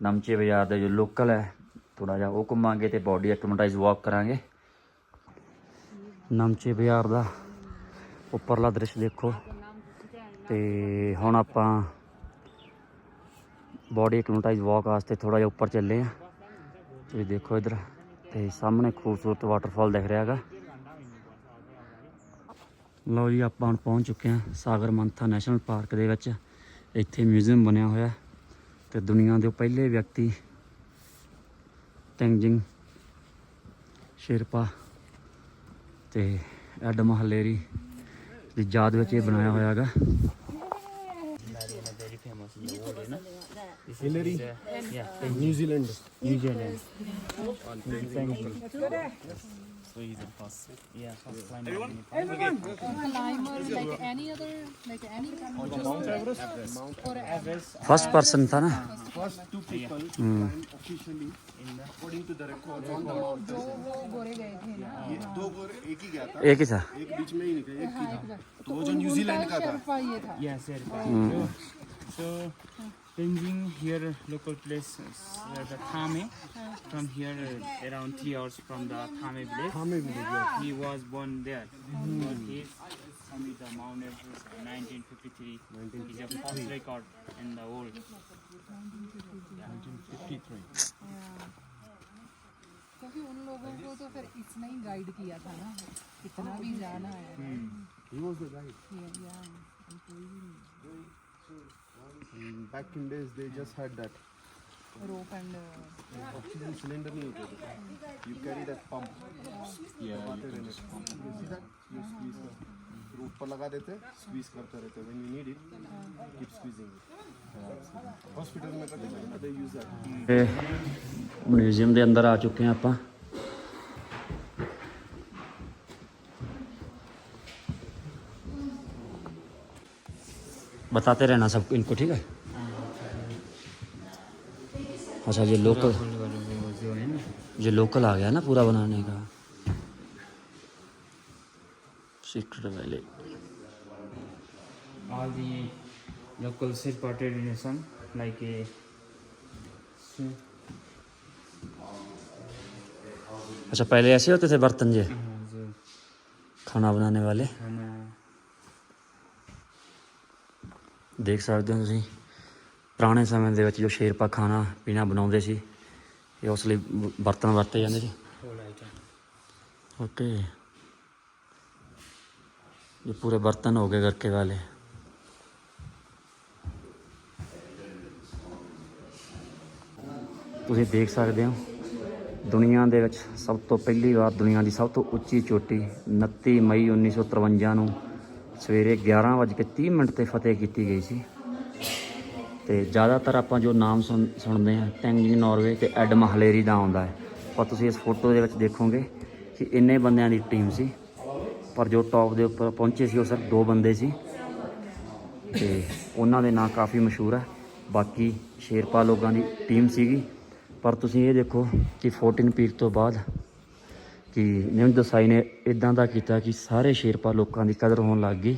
ਨਮਚੇ ਬਾਜ਼ਾਰ ਦੇ ਜੋ ਲੋਕਲ ਹੈ ਥੋੜਾ ਜਿਹਾ ਉਹ ਘੁੰਮਾਂਗੇ ਤੇ ਬਾਡੀ ਐਕਟਿਵਟਾਈਜ਼ ਵਾਕ ਕਰਾਂਗੇ। ਨਮਚੇ ਬਾਜ਼ਾਰ ਦਾ ਉੱਪਰਲਾ ਦ੍ਰਿਸ਼ ਦੇਖੋ। ਤੇ ਹੁਣ ਆਪਾਂ ਬਾਡੀ ਐਕਟਿਵਟਾਈਜ਼ ਵਾਕ ਵਾਸਤੇ ਥੋੜਾ ਜਿਹਾ ਉੱਪਰ ਚੱਲੇ ਆ ਤੁਸੀਂ ਦੇਖੋ ਇਧਰ, ਤੇ ਸਾਹਮਣੇ ਖੂਬਸੂਰਤ ਵਾਟਰਫਾਲ ਦਿਖ ਰਿਹਾ ਹੈਗਾ। ਲਓ ਜੀ, ਆਪਾਂ ਹੁਣ ਪਹੁੰਚ ਚੁੱਕੇ ਹਾਂ ਸਾਗਰ ਮੰਥਾ ਨੈਸ਼ਨਲ ਪਾਰਕ ਦੇ ਵਿੱਚ। ਇੱਥੇ ਮਿਊਜ਼ੀਅਮ ਬਣਿਆ ਹੋਇਆ ਤੇ ਦੁਨੀਆ ਦੇ ਪਹਿਲੇ ਵਿਅਕਤੀ ਤੈਂਗਜਿੰਗ ਸ਼ੇਰਪਾ ਤੇ ਐਡਮ ਹਲੇਰੀ ਦੀ ਯਾਦ ਵਿੱਚ ਇਹ ਬਣਾਇਆ ਹੋਇਆ ਹੈਗਾ। Hillary? New Zealand. New Zealand. climber like any other like any Mount Everest or first person था ना First two people hmm, officially, according to the records on the mountain. जो वो गोरे गए थे ना ये दो गोरे एक ही गया था एक ही था एक बीच में ही निकले एक हाँ, एक बार। तो वो जो न्यूजीलैंड का था शेरपा ये था Yes, sir. Hmm, So, Tenzing here, local place, uh, the Thame. From here, uh, around three hours from the Thame village. हाँ मैं भी गया He was born there. But he's from the Mount Everest, uh, 1953. He's a first record in the world. 1953 क्योंकि उन लोगों को तो फिर इसने ही गाइड किया था ना कितना भी जाना है back in days they just had that rope and oxygen cylinder नहीं होते थे you carry that pump yeah water in it pump you see that you squeeze the फिर ऊपर लगा देते squeeze करते रहते when you need it keep squeezing it hospital में करते थे ना they use that ਤੇ ਮਿਊਜ਼ੀਅਮ ਦੇ ਅੰਦਰ ਆ ਚੁੱਕੇ ਹਾਂ ਆਪਾਂ बताते रहना सबको इनको ठीक है? अच्छा ये लोकल है ये लोकल आ गया ना पूरा बनाने का। Secret valley all the local Sirpa tradition like a अच्छा पहले ऐसे होते थे बर्तन जो। खाना बनाने वाले? खाना ਦੇਖ ਸਕਦੇ ਹੋ ਤੁਸੀਂ, ਪੁਰਾਣੇ ਸਮੇਂ ਦੇ ਵਿੱਚ ਜੋ ਸ਼ੇਰਪਾ ਖਾਣਾ, ਪੀਣਾ ਬਣਾਉਂਦੇ ਸੀ, ਇਹ ਉਸ ਲਈ ਬਰਤਨ ਵਰਤੇ ਜਾਂਦੇ ਸੀ। ਓਕੇ। ਇਹ ਪੂਰੇ ਬਰਤਨ ਹੋ ਗਏ ਕਰਕੇ ਵਾਲੇ। ਤੁਸੀਂ ਦੇਖ ਸਕਦੇ ਹੋ, ਦੁਨੀਆ ਦੇ ਵਿੱਚ ਸਭ ਤੋਂ ਪਹਿਲੀ ਵਾਰ ਦੁਨੀਆ ਦੀ ਸਭ ਤੋਂ ਉੱਚੀ ਚੋਟੀ 29 ਮਈ 1953 ਨੂੰ ਸਵੇਰੇ 11:30 ਮਿੰਟ ਤੇ ਫਤਿਹ ਕੀਤੀ ਗਈ ਸੀ। ਤੇ ਜ਼ਿਆਦਾਤਰ ਆਪਾਂ ਜੋ ਨਾਮ ਸੁਣ- ਸੁਣਦੇ ਹਾਂ ਟੈਂਗਿੰਗ ਨਾਰਵੇ ਤੇ ਐਡਮ ਹਲੇਰੀ ਦਾ ਆਉਂਦਾ ਹੈ। ਪਰ ਤੁਸੀਂ ਇਸ ਫੋਟੋ ਦੇ ਵਿੱਚ ਦੇਖੋਗੇ ਕਿ ਇੰਨੇ ਬੰਦਿਆਂ ਦੀ ਟੀਮ ਸੀ। ਪਰ ਜੋ ਟੌਪ ਦੇ ਉੱਪਰ ਪਹੁੰਚੇ ਸੀ, ਉਹ ਸਿਰਫ ਦੋ ਬੰਦੇ ਸੀ। ਤੇ ਉਹਨਾਂ ਦੇ ਨਾਂ ਕਾਫੀ ਮਸ਼ਹੂਰ ਹੈ। ਬਾਕੀ ਸ਼ੇਰਪਾ ਲੋਕਾਂ ਦੀ ਟੀਮ ਸੀਗੀ। ਪਰ ਤੁਸੀਂ ਇਹ ਦੇਖੋ ਕਿ 14 ਪੀਕ ਤੋਂ ਬਾਅਦ ਕਿ ਨਿੰਮ ਦਸਾਈ ਨੇ ਇਦਾਂ ਦਾ ਕੀਤਾ ਕਿ ਸਾਰੇ ਸ਼ੇਰਪਾ ਲੋਕਾਂ ਦੀ ਕਦਰ ਹੋਣ ਲੱਗ ਗਈ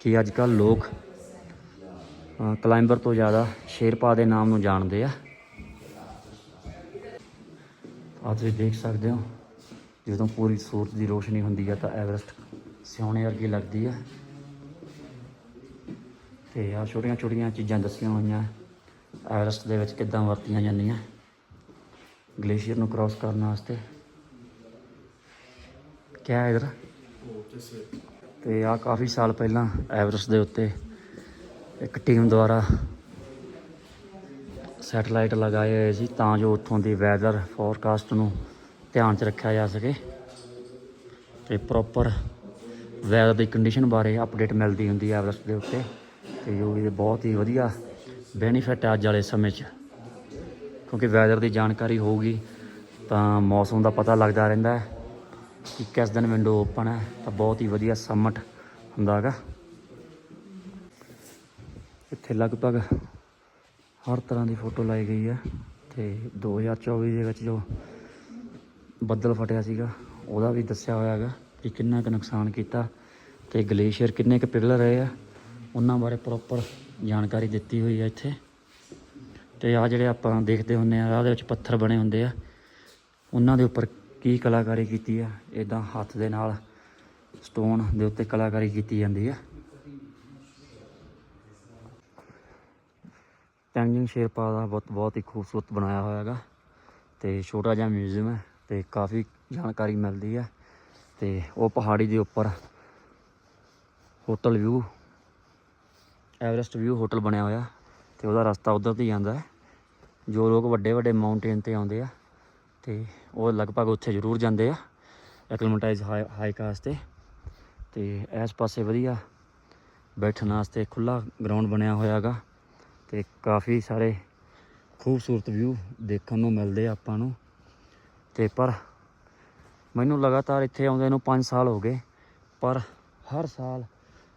ਕਿ ਅੱਜ ਕੱਲ ਲੋਕ ਅ, ਕਲਾਈਂਬਰ ਤੋਂ ਜ਼ਿਆਦਾ ਸ਼ੇਰਪਾ ਦੇ ਨਾਮ ਨੂੰ ਜਾਣਦੇ ਆ। ਆ ਤੁਸੀਂ ਦੇਖ ਸਕਦੇ ਹੋ ਜਦੋਂ ਪੂਰੀ ਸੂਰਜ ਦੀ ਰੋਸ਼ਨੀ ਹੁੰਦੀ ਆ ਤਾਂ ਐਵਰੈਸਟ ਸਿਉਣੇ ਵਰਗੀ ਲੱਗਦੀ ਆ। ਤੇ ਆ ਛੋਟੀਆਂ ਛੋਟੀਆਂ ਚੀਜ਼ਾਂ ਦੱਸੀਆਂ ਹੋਈਆਂ ਐਵਰੈਸਟ ਦੇ ਵਿੱਚ ਕਿੱਦਾਂ ਵਰਤੀਆਂ ਜਾਂਦੀਆਂ। ਗਲੇਸ਼ੀਅਰ ਨੂੰ ਕ੍ਰਾਸ ਕਰਨ ਵਾਸਤੇ। ਕਿਹਾ ਹੈ ਇਧਰ? ਤੇ ਆ ਕਾਫੀ ਸਾਲ ਪਹਿਲਾਂ ਐਵਰੈਸਟ ਦੇ ਉੱਤੇ ਇੱਕ ਟੀਮ ਦੁਆਰਾ ਸੈਟਲਾਈਟ ਲਗਾਏ ਹੋਏ ਸੀ ਤਾਂ ਜੋ ਉੱਥੋਂ ਦੀ ਵੈਦਰ ਫੋਰਕਾਸਟ ਨੂੰ ਧਿਆਨ 'ਚ ਰੱਖਿਆ ਜਾ ਸਕੇ ਤੇ ਪ੍ਰੋਪਰ ਵੈਦਰ ਦੀ ਕੰਡੀਸ਼ਨ ਬਾਰੇ ਅਪਡੇਟ ਮਿਲਦੀ ਹੁੰਦੀ ਹੈ ਐਵਰੈਸਟ ਦੇ ਉੱਤੇ ਤੇ ਜੋ ਵੀ ਬਹੁਤ ਹੀ ਵਧੀਆ ਬੈਨੀਫਿਟ ਹੈ ਅੱਜ ਵਾਲੇ ਸਮੇਂ 'ਚ। ਕਿਉਂਕਿ ਵੈਦਰ ਦੀ ਜਾਣਕਾਰੀ ਹੋਊਗੀ ਤਾਂ ਮੌਸਮ ਦਾ ਪਤਾ ਲੱਗਦਾ ਰਹਿੰਦਾ ਹੈ। ਕਿ ਕਿਸ ਦਿਨ ਵਿੰਡੋ ਓਪਨ ਹੈ, ਤਾਂ ਬਹੁਤ ਹੀ ਵਧੀਆ ਸਮਟ ਹੁੰਦਾ ਹੈਗਾ ਇੱਥੇ ਲਗਭਗ ਹਰ ਤਰ੍ਹਾਂ ਦੀ ਫੋਟੋ ਲਾਈ ਗਈ ਹੈ ਤੇ 2024 ਦੇ ਵਿੱਚ ਜੋ ਬੱਦਲ ਫਟਿਆ ਸੀਗਾ, ਉਹਦਾ ਵੀ ਦੱਸਿਆ ਹੋਇਆ ਹੈਗਾ ਕਿ ਕਿੰਨਾ ਕੁ ਨੁਕਸਾਨ ਕੀਤਾ ਤੇ ਗਲੇਸ਼ੀਅਰ ਕਿੰਨੇ ਕੁ ਪਿਘਲ ਰਹੇ ਆ, ਉਹਨਾਂ ਬਾਰੇ ਪ੍ਰੋਪਰ ਜਾਣਕਾਰੀ ਦਿੱਤੀ ਹੋਈ ਹੈ ਇੱਥੇ। ਤੇ ਆ ਜਿਹੜੇ ਆਪਾਂ ਦੇਖਦੇ ਹੁੰਨੇ ਆ ਰਾਹ ਦੇ ਵਿੱਚ ਪੱਥਰ ਬਣੇ ਹੁੰਦੇ ਆ, ਉਹਨਾਂ ਦੇ ਉੱਪਰ ਕੀ ਕਲਾਕਾਰੀ ਕੀਤੀ ਆ? ਇਦਾਂ ਹੱਥ ਦੇ ਨਾਲ ਸਟੋਨ ਦੇ ਉੱਤੇ ਕਲਾਕਾਰੀ ਕੀਤੀ ਜਾਂਦੀ ਆ। ਟੈਂਗਿੰਗ ਸ਼ੇਰਪਾ ਦਾ, ਬਹੁਤ ਬਹੁਤ ਹੀ ਖੂਬਸੂਰਤ ਬਣਾਇਆ ਹੋਇਆ ਹੈਗਾ। ਤੇ ਛੋਟਾ ਜਿਹਾ ਮਿਊਜ਼ੀਅਮ ਹੈ ਤੇ ਕਾਫੀ ਜਾਣਕਾਰੀ ਮਿਲਦੀ ਹੈ ਤੇ ਉਹ ਪਹਾੜੀ ਦੇ ਉੱਪਰ hotel view Everest view hotel ਬਣਿਆ ਹੋਇਆ। ਤੇ ਉਹਦਾ ਰਸਤਾ ਉਧਰ ਦੀ ਜਾਂਦਾ ਹੈ। ਜੋ ਲੋਕ ਵੱਡੇ ਵੱਡੇ ਮਾਊਂਟੇਨ ਤੇ ਆਉਂਦੇ ਆ ਤੇ ਉਹ ਲਗਭਗ ਉੱਥੇ ਜ਼ਰੂਰ ਜਾਂਦੇ ਆ, ਐਕਲਮਟਾਈਜ਼ ਹਾਈਕ ਵਾਸਤੇ ਤੇ। ਇਸ ਪਾਸੇ ਵਧੀਆ ਬੈਠਣ ਵਾਸਤੇ ਖੁੱਲਾ ਗਰਾਊਂਡ ਬਣਿਆ ਹੋਇਆ ਹੈਗਾ ਤੇ ਕਾਫੀ ਸਾਰੇ ਖੂਬਸੂਰਤ ਵਿਊ ਦੇਖਣ ਨੂੰ ਮਿਲਦੇ ਆ ਆਪਾਂ ਨੂੰ। ਤੇ ਪਰ ਮੈਨੂੰ ਲਗਾਤਾਰ ਇੱਥੇ ਆਉਂਦੇ ਨੂੰ 5 ਸਾਲ ਹੋ ਗਏ, ਪਰ ਹਰ ਸਾਲ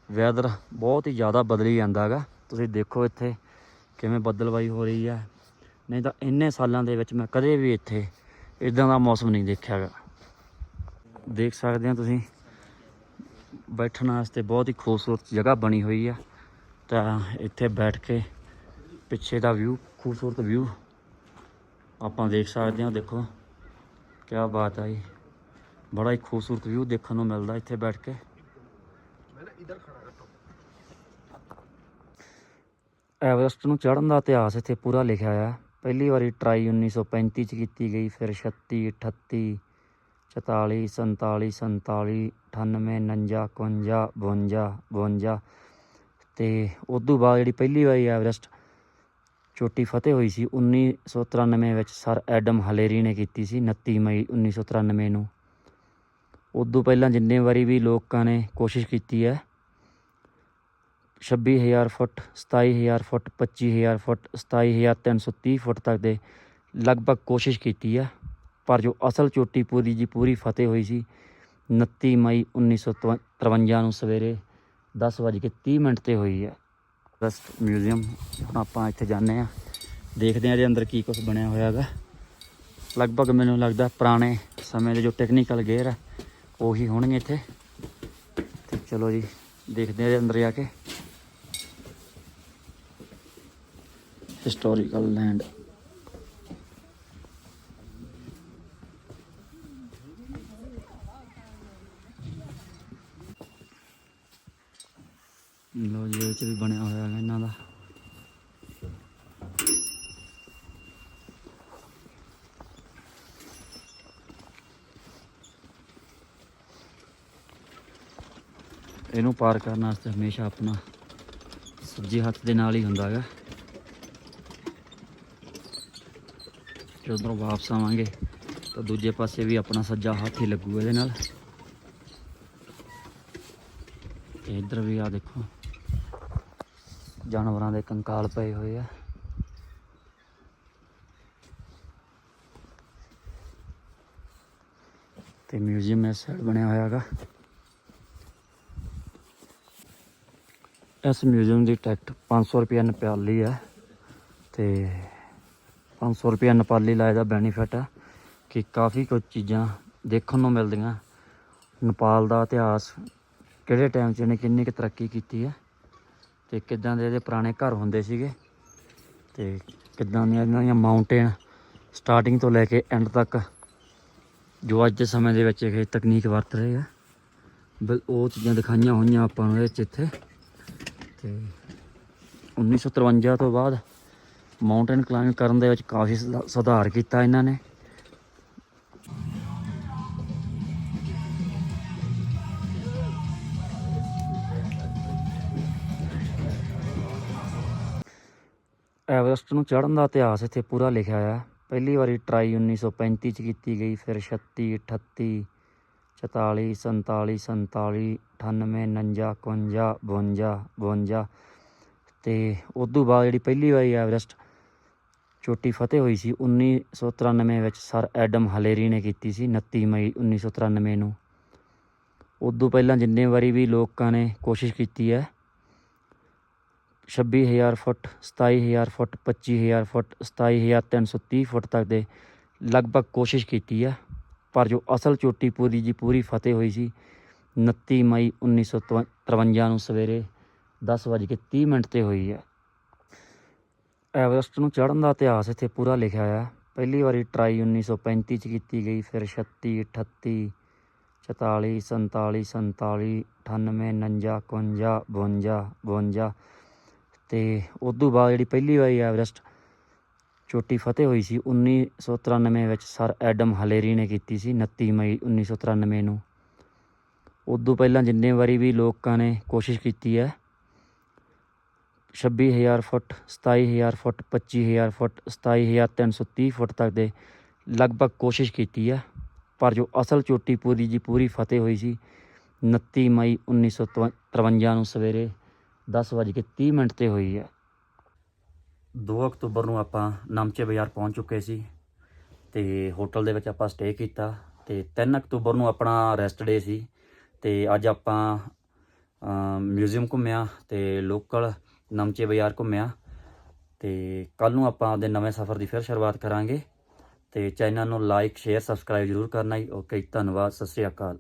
ਵੈਦਰ ਬਹੁਤ ਹੀ ਜ਼ਿਆਦਾ ਬਦਲੀ ਜਾਂਦਾ ਹੈਗਾ ਤੁਸੀਂ ਦੇਖੋ ਇੱਥੇ ਕਿਵੇਂ ਬੱਦਲਬਾਈ ਹੋ ਰਹੀ ਹੈ ਨਹੀਂ ਤਾਂ ਇੰਨੇ ਸਾਲਾਂ ਦੇ ਵਿੱਚ ਮੈਂ ਕਦੇ ਵੀ ਇੱਥੇ ਇਦਾਂ ਦਾ ਮੌਸਮ ਨਹੀਂ ਦੇਖਿਆ ਹੈਗਾ। ਦੇਖ ਸਕਦੇ ਹੋ ਤੁਸੀਂ, ਬੈਠਣ ਵਾਸਤੇ ਬਹੁਤ ਹੀ ਖੂਬਸੂਰਤ ਜਗ੍ਹਾ ਬਣੀ ਹੋਈ ਆ। ਤਾਂ ਇੱਥੇ ਬੈਠ ਕੇ ਪਿੱਛੇ ਦਾ ਵਿਊ ਖੂਬਸੂਰਤ ਵਿਊ ਆਪਾਂ ਦੇਖ ਸਕਦੇ ਹਾਂ। ਦੇਖੋ ਕੀ ਬਾਤ ਹੈ ਜੀ। ਬੜਾ ਹੀ ਖੂਬਸੂਰਤ ਵਿਊ ਦੇਖਣ ਨੂੰ ਮਿਲਦਾ ਇੱਥੇ ਬੈਠ ਕੇ। ਐਵਰਸਟ ਨੂੰ ਚੜ੍ਹਨ ਦਾ ਇਤਿਹਾਸ ਇੱਥੇ ਪੂਰਾ ਲਿਖਿਆ ਆ ਪਹਿਲੀ ਵਾਰੀ ਟਰਾਈ 1935 ਚ ਕੀਤੀ ਗਈ, ਫਿਰ 36 38 44 47 47 98 49 51 52 52 ਤੇ ਤੋਂ ਬਾਅਦ ਜਿਹੜੀ ਪਹਿਲੀ ਵਾਰੀ ਐਵਰੈਸਟ ਚੋਟੀ ਫਤਿਹ ਹੋਈ ਸੀ 1993 ਵਿੱਚ ਸਰ ਐਡਮ ਹਲੇਰੀ ਨੇ ਕੀਤੀ ਸੀ 29 ਮਈ 1993 ਨੂੰ। ਉਦੋਂ ਪਹਿਲਾਂ ਜਿੰਨੇ ਵਾਰੀ ਵੀ ਲੋਕਾਂ ਨੇ ਕੋਸ਼ਿਸ਼ ਕੀਤੀ ਹੈ 26000 ਫੁੱਟ 27000 ਫੁੱਟ 25000 ਫੁੱਟ 27330 ਫੁੱਟ ਤੱਕ ਦੇ ਲਗਭਗ ਕੋਸ਼ਿਸ਼ ਕੀਤੀ ਆ। ਪਰ ਜੋ ਅਸਲ ਚੋਟੀ ਪੂਰੀ ਜੀ ਪੂਰੀ ਫਤਿਹ ਹੋਈ ਸੀ 29 ਮਈ 1953 ਨੂੰ ਸਵੇਰੇ 10:30 ਮਿੰਟ ਤੇ ਹੋਈ ਹੈ ਬਸ ਮਿਊਜ਼ੀਅਮ, ਹੁਣ ਆਪਾਂ ਇੱਥੇ ਜਾਂਦੇ ਆ। ਦੇਖਦੇ ਆ ਇਹਦੇ ਅੰਦਰ ਕੀ ਕੁਝ ਬਣਿਆ ਹੋਇਆ ਹੈਗਾ। ਲਗਭਗ ਮੈਨੂੰ ਲੱਗਦਾ ਪੁਰਾਣੇ ਸਮੇਂ ਦੇ ਜੋ ਟੈਕਨੀਕਲ ਗੇਅਰ ਆ, ਉਹੀ ਹੋਣਗੇ ਇੱਥੇ। ਤੇ ਚਲੋ ਜੀ, ਦੇਖਦੇ ਆ ਇਹਦੇ ਅੰਦਰ ਜਾ ਕੇ। ਹਿਸਟੋਰੀਕਲ ਲੈਂਡ ਲੋ ਜੀ ਇਹ ਚ ਵੀ ਬਣਿਆ ਹੋਇਆ ਹੈ ਇਹਨਾਂ ਦਾ। ਇਹਨੂੰ ਪਾਰ ਕਰਨ ਵਾਸਤੇ ਹਮੇਸ਼ਾ ਆਪਣਾ ਸੱਜੇ ਹੱਥ ਦੇ ਨਾਲ ਹੀ ਹੁੰਦਾ ਹੈਗਾ। ਜਦੋਂ ਵਾਪਸ ਆਵਾਂਗੇ। ਤਾਂ ਦੂਜੇ ਪਾਸੇ ਵੀ ਆਪਣਾ ਸੱਜਾ ਹੱਥ ਹੀ ਲੱਗੂ ਇਹਦੇ ਨਾਲ। ਤੇ ਇੱਧਰ ਵੀ ਆ ਦੇਖੋ, ਜਾਨਵਰਾਂ ਦੇ ਕੰਕਾਲ ਪਏ ਹੋਏ ਆ। ਤੇ ਮਿਊਜ਼ੀਅਮ ਇਸ ਸਾਈਡ ਬਣਿਆ ਹੋਇਆ ਹੈਗਾ। ਇਸ ਮਿਊਜ਼ੀਅਮ ਦੀ ਟਿਕਟ 500 ਰੁਪਏ ਨਪਿਆਲੀ ਹੈ ਤੇ 500 ਰੁਪਏ ਨੇਪਾਲੀ ਲਾਏ ਦਾ ਬੈਨੀਫਿਟ ਹੈ ਕਿ ਕਾਫੀ ਕੁਝ ਚੀਜ਼ਾਂ ਦੇਖਣ ਨੂੰ ਮਿਲਦੀਆਂ। ਨੇਪਾਲ ਦਾ ਇਤਿਹਾਸ ਕਿਹੜੇ ਟਾਈਮ 'ਚ ਇਹਨੇ ਕਿੰਨੀ ਕੁ ਤਰੱਕੀ ਕੀਤੀ ਹੈ ਤੇ ਕਿੱਦਾਂ ਦੇ ਇਹਦੇ ਪੁਰਾਣੇ ਘਰ ਹੁੰਦੇ ਸੀਗੇ ਤੇ ਕਿੱਦਾਂ ਦੀਆਂ ਇਹਨਾਂ ਦੀਆਂ ਮਾਊਂਟੇਨ ਸਟਾਰਟਿੰਗ ਤੋਂ ਲੈ ਕੇ ਐਂਡ ਤੱਕ ਜੋ ਅੱਜ ਦੇ ਸਮੇਂ ਦੇ ਵਿੱਚ ਇਹ ਤਕਨੀਕ ਵਰਤ ਰਹੇ ਆ। ਬਿਲ ਉਹ ਚੀਜ਼ਾਂ ਦਿਖਾਈਆਂ ਹੋਈਆਂ ਆਪਾਂ ਨੂੰ ਇਹਦੇ 'ਚ ਇੱਥੇ। ਤੇ 1953 ਤੋਂ ਬਾਅਦ ਮਾਊਂਟੇਨ ਕਲਾਈਮਿੰਗ ਕਰਨ ਦੇ ਵਿੱਚ ਕਾਫੀ ਸੁਧਾਰ ਕੀਤਾ ਇਹਨਾਂ ਨੇ। ਐਵਰੈਸਟ ਨੂੰ ਚੜ੍ਹਨ ਦਾ ਇਤਿਹਾਸ ਇੱਥੇ ਪੂਰਾ ਲਿਖਿਆ ਆ ਪਹਿਲੀ ਵਾਰੀ ਟਰਾਈ 1935 ਚ ਕੀਤੀ ਗਈ, ਫਿਰ 36 38 44 47 47 98 49 51 52 52 ਤੇ ਤੋਂ ਬਾਅਦ ਜਿਹੜੀ ਪਹਿਲੀ ਵਾਰੀ ਐਵਰੈਸਟ ਚੋਟੀ ਫਤਿਹ ਹੋਈ ਸੀ 1993 ਵਿੱਚ ਸਰ ਐਡਮ ਹਲੇਰੀ ਨੇ ਕੀਤੀ ਸੀ 29 ਮਈ 1993 ਨੂੰ। ਉਦੋਂ ਪਹਿਲਾਂ ਜਿੰਨੇ ਵਾਰੀ ਵੀ ਲੋਕਾਂ ਨੇ ਕੋਸ਼ਿਸ਼ ਕੀਤੀ ਹੈ 26000 ਫੁੱਟ 27000 ਫੁੱਟ 25000 ਫੁੱਟ 27330 ਫੁੱਟ ਤੱਕ ਦੇ ਲਗਭਗ ਕੋਸ਼ਿਸ਼ ਕੀਤੀ ਹੈ, ਪਰ ਜੋ ਅਸਲ ਚੋਟੀ ਪੂਰੀ ਜੀ ਪੂਰੀ ਫਤਿਹ ਹੋਈ ਸੀ 29 ਮਈ 1953 ਨੂੰ ਸਵੇਰੇ 10:30 ਮਿੰਟ ਤੇ ਹੋਈ ਹੈ। ਐਵਰੈਸਟ ਨੂੰ ਚੜ੍ਹਨ ਦਾ ਇਤਿਹਾਸ ਇੱਥੇ ਪੂਰਾ ਲਿਖਿਆ ਆ ਪਹਿਲੀ ਵਾਰੀ ਟਰਾਈ 1935 ਚ ਕੀਤੀ ਗਈ, ਫਿਰ 36 38 44 47 47 98 49 51 52 52 ਤੇ ਤੋਂ ਬਾਅਦ ਜਿਹੜੀ ਪਹਿਲੀ ਵਾਰੀ ਐਵਰੈਸਟ ਚੋਟੀ ਫਤਿਹ ਹੋਈ ਸੀ 1993 ਵਿੱਚ ਸਰ ਐਡਮ ਹਲੇਰੀ ਨੇ ਕੀਤੀ ਸੀ 29 ਮਈ 1993 ਨੂੰ। ਉਦੋਂ ਪਹਿਲਾਂ ਜਿੰਨੇ ਵਾਰੀ ਵੀ ਲੋਕਾਂ ਨੇ ਕੋਸ਼ਿਸ਼ ਕੀਤੀ ਹੈ ਛੱਬੀ ਹਜ਼ਾਰ ਫੁੱਟ, ਸਤਾਈ ਹਜ਼ਾਰ ਫੁੱਟ, ਪੱਚੀ ਹਜ਼ਾਰ ਫੁੱਟ 27330 ਫੁੱਟ ਤੱਕ ਦੇ ਲਗਭਗ ਕੋਸ਼ਿਸ਼ ਕੀਤੀ ਹੈ ਪਰ ਜੋ ਅਸਲ ਚੋਟੀ ਪੂਰੀ ਜੀ ਪੂਰੀ ਫਤਿਹ ਹੋਈ ਸੀ 29 ਮਈ 1953 ਨੂੰ ਸਵੇਰੇ 10:30 ਮਿੰਟ ਤੇ ਹੋਈ ਹੈ 2 ਅਕਤੂਬਰ ਨੂੰ ਆਪਾਂ ਨਮਚੇ ਬਾਜ਼ਾਰ ਪਹੁੰਚ ਚੁੱਕੇ ਸੀ ਤੇ ਹੋਟਲ ਦੇ ਵਿੱਚ ਆਪਾਂ ਸਟੇ ਕੀਤਾ ਤੇ 3 ਅਕਤੂਬਰ ਨੂੰ ਆਪਣਾ ਰੈਸਟ ਡੇ ਸੀ ਤੇ ਅੱਜ ਆਪਾਂ ਮਿਊਜ਼ੀਅਮ ਘੁੰਮਿਆ ਤੇ ਲੋਕਲ ਨਮਚੇ ਬਾਜ਼ਾਰ ਘੁੰਮਿਆ ਤੇ ਕੱਲ ਨੂੰ ਆਪਾਂ ਆਪਦੇ ਨਵੇਂ ਸਫ਼ਰ ਦੀ ਫਿਰ ਸ਼ੁਰੂਆਤ ਕਰਾਂਗੇ ਤੇ ਚੈਨਲ ਨੂੰ ਲਾਈਕ ਸ਼ੇਅਰ ਸਬਸਕ੍ਰਾਈਬ ਜ਼ਰੂਰ ਕਰਨਾ ਜੀ। ਓਕੇ ਧੰਨਵਾਦ, ਸਤਿ ਸ਼੍ਰੀ ਅਕਾਲ।